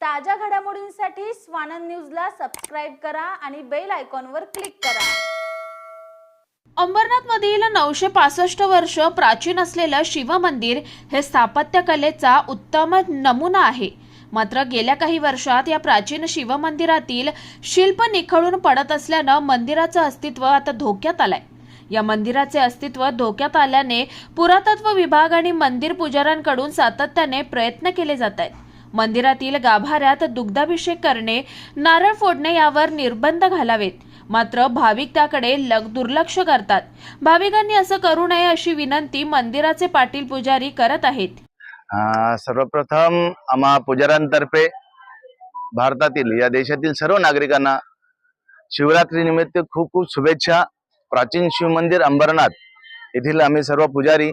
ताज्या घडामोडींसाठी स्वानंद न्यूजला सबस्क्राईब करा आणि बेल आयकॉनवर क्लिक करा. अंबरनाथमधील नऊशे पासष्ट वर्ष प्राचीन असलेलं शिवमंदिर हे स्थापत्यकलेचा उत्तम नमुना आहे. मात्र गेल्या काही वर्षात या प्राचीन शिवमंदिरातील शिल्प निखळून पडत असल्यानं मंदिराचं अस्तित्व आता धोक्यात आलंय. या मंदिराचे अस्तित्व धोक्यात आल्याने पुरातत्व विभाग आणि मंदिर पुजाऱ्यांकडून सातत्याने प्रयत्न केले जात आहेत. मंदिरातील गाभाऱ्यात दुग्धाभिषेक करणे नारळ फोडणे यावर निर्बंध घालावेत. मात्र भाविक त्याकडे लग दुर्लक्ष करतात. भाविकांनी असं करू नये अशी विनंती मंदिराचे पाटील पुजारी करत आहेत. सर्वप्रथम आम्हा पुजाऱ्यांतर्फे भारतातील या देशातील सर्व नागरिकांना शिवरात्री निमित्त खूप खूप शुभेच्छा. प्राचीन शिव मंदिर अंबरनाथ येथील आम्ही सर्व पुजारी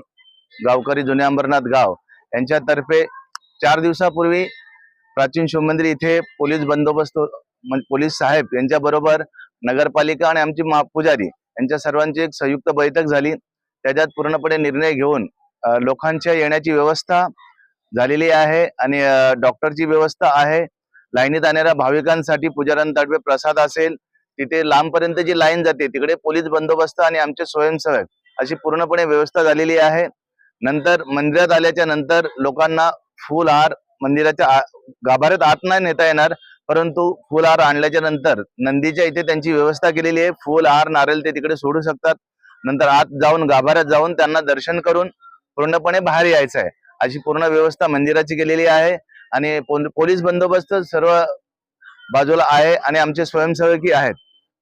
गावकरी जुने अंबरनाथ गाव यांच्यातर्फे चार दिवसापूर्वी प्राचीन शिवमंदिर इथे पोलीस बंदोबस्त हो- पोलीस साहेब यांच्याबरोबर नगरपालिका आणि आमची मा पुजारी यांच्या सर्वांची एक संयुक्त बैठक झाली. त्याच्यात पूर्णपणे निर्णय घेऊन लोकांच्या येण्याची व्यवस्था झालेली आहे आणि डॉक्टरची व्यवस्था आहे. लाईनीत आणणाऱ्या भाविकांसाठी पुजाऱ्यांतर्फे प्रसाद असेल. तिथे लांबपर्यंत जी लाईन जाते तिकडे पोलीस बंदोबस्त आणि आमचे स्वयंसेवक अशी पूर्णपणे व्यवस्था झालेली आहे. नंतर मंदिरात आल्याच्यानंतर लोकांना फुल हार मंदिराच्या गाभाऱ्यात आत नाही नेता येणार परंतु फुल हार आणल्याच्या नंतर नंदीच्या इथे त्यांची व्यवस्था केलेली आहे. फुल हार नारळ ते तिकडे सोडू शकतात. नंतर आत जाऊन गाभाऱ्यात जाऊन त्यांना दर्शन करून पूर्णपणे बाहेर यायचं आहे. अशी पूर्ण व्यवस्था मंदिराची केलेली आहे आणि पोल- पोलीस बंदोबस्त सर्व बाजूला आहे आणि आमचे स्वयंसेवकही आहेत.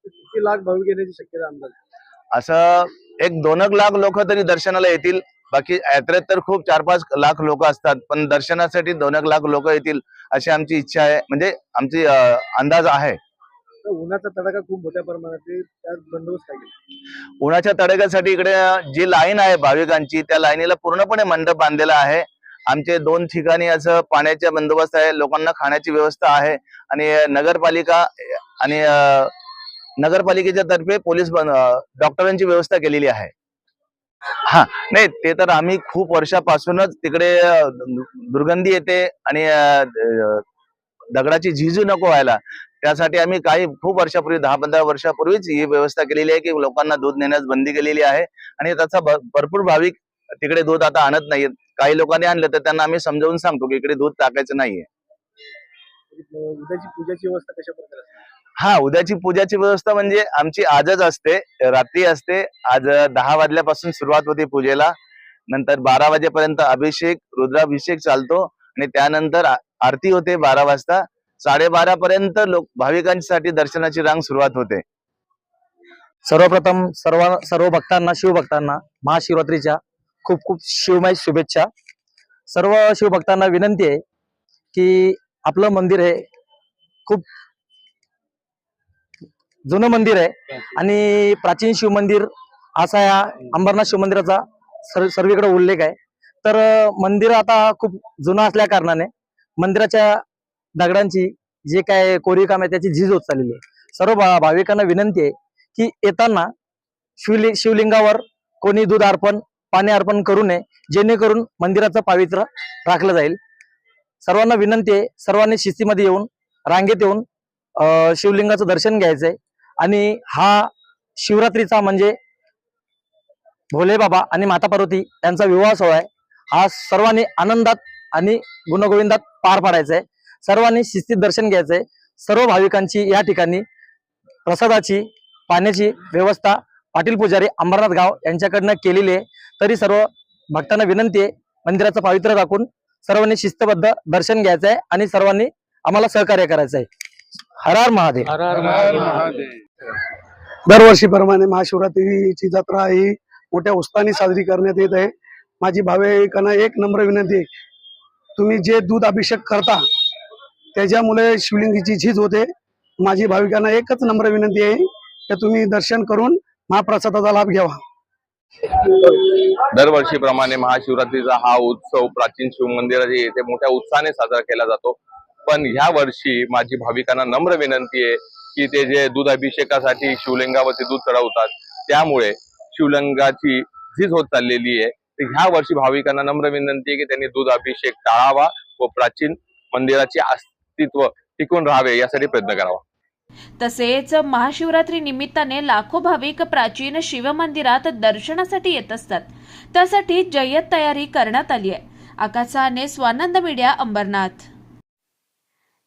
किती लाख भाविक येण्याची शक्यता अंदाज? असं एक दोन लाख लोक तरी दर्शनाला येतील. बाकी यात्रेत तर खूप चार पाच लाख लोक असतात पण दर्शनासाठी दोन एक लाख लोक येतील अशी आमची इच्छा आहे. म्हणजे आमची अंदाज आहे. उन्हाचा तडाखा खूप मोठ्या प्रमाणात बंदोबस्त उन्हाच्या तडेगासाठी इकडे जी लाईन आहे भाविकांची त्या लाईनीला पूर्णपणे मंडप बांधलेला आहे. आमचे दोन ठिकाणी असं पाण्याचा बंदोबस्त आहे लोकांना खाण्याची व्यवस्था आहे आणि नगरपालिका आणि नगरपालिकेच्या तर्फे पोलीस डॉक्टरांची व्यवस्था केलेली आहे. हा नाही ते तर आम्ही खूप वर्षापासूनच तिकडे दुर्गंधी येते आणि दगडाची झिजू नको व्हायला. त्यासाठी आम्ही काही खूप वर्षापूर्वी दहा पंधरा वर्षापूर्वीच ही व्यवस्था केलेली आहे की लोकांना दूध नेण्यास बंदी केलेली आहे. आणि त्याचा भरपूर भाविक तिकडे दूध आता आणत नाहीयेत काही लोकांनी आणलं तर त्यांना आम्ही समजावून सांगतो की इकडे दूध टाकायचं नाहीये. उद्याची पूजाची व्यवस्था कशा प्रकारे हा उद्याची पूजाची व्यवस्था म्हणजे आमची आजच असते रात्री असते. आज दहा वाजल्यापासून सुरुवात होते पूजेला. नंतर बारा वाजेपर्यंत अभिषेक रुद्राभिषेक चालतो आणि त्यानंतर आरती होते बारा वाजता. साडेबारा पर्यंत लोक भाविकांसाठी दर्शनाची रांग सुरुवात होते. सर्वप्रथम सर्व सर्व भक्तांना शिवभक्तांना महाशिवरात्रीच्या खूप खूप शिवमय शुभेच्छा. सर्व शिवभक्तांना विनंती आहे की आपलं मंदिर हे खूप जुनं मंदिर आहे. आणि प्राचीन शिव मंदिर असा या अंबरनाथ शिव मंदिराचा सर्व सर्वीकडे उल्लेख आहे. तर मंदिर आता खूप जुनं असल्या कारणाने मंदिराच्या दगडांची जे काय कोरीव काम आहे त्याची झीज होत चाललेली आहे. सर्व भा- भाविकांना विनंती आहे की येताना शिवलिंग शिवलिंगावर कोणी दूध अर्पण पाणी अर्पण करू नये जेणेकरून मंदिराचं पावित्र्य राखलं जाईल. सर्वांना विनंती आहे सर्वांनी शिस्तीमध्ये येऊन रांगेत येऊन शिवलिंगाचं दर्शन घ्यायचंय. आणि हा शिवरात्रीचा म्हणजे भोले बाबा आणि माता पार्वती यांचा विवाह सोहळा आहे. हा सर्वांनी आनंदात आणि गुणगोविंदात पार पाडायचा आहे. सर्वांनी शिस्तीत दर्शन घ्यायचंय सर्व भाविकांची या ठिकाणी प्रसादाची पाण्याची व्यवस्था पाटील पुजारी अंबरनाथ गाव यांच्याकडनं केलेली आहे. तरी सर्व भक्तांना विनंती आहे मंदिराचं पावित्र्य राखून सर्वांनी शिस्तबद्ध दर्शन घ्यायचं आहे आणि सर्वांनी आम्हाला सहकार्य करायचं आहे. हर हर महादेव. दरवर्षीप्रमाणे महाशिवरात्रीची जत्रा ही मोठ्या उत्साहाने साजरी करण्यात येत आहे. माझी भाविकांना एक नम्र विनंती आहे. तुम्ही जे दूध अभिषेक करता त्याच्यामुळे शिवलिंगीची झीज होते. माझी भाविकांना एकच नम्र विनंती आहे की तुम्ही दर्शन करून महाप्रसादाचा लाभ घ्यावा. दरवर्षीप्रमाणे महाशिवरात्रीचा हा उत्सव प्राचीन शिव मंदिराच्या येथे मोठ्या उत्साहाने साजरा केला जातो. पण ह्या वर्षी माझी भाविकांना नम्र विनंती आहे की ते जे दूध अभिषेकासाठी शिवलिंगावरती दूध चढवतात त्यामुळे शिवलिंगाची झीज होत चाललेली आहे. तर ह्या वर्षी भाविकांना नम्र विनंती आहे की त्यांनी दूध अभिषेक टाळावा व प्राचीन मंदिराचे अस्तित्व टिकून राहावे यासाठी प्रयत्न करावा. तसेच महाशिवरात्री निमित्ताने लाखो भाविक प्राचीन शिव मंदिरात दर्शनासाठी येत असतात. त्यासाठी जय्यत तयारी करण्यात आली आहे. आकाशाने स्वानंद मीडिया अंबरनाथ.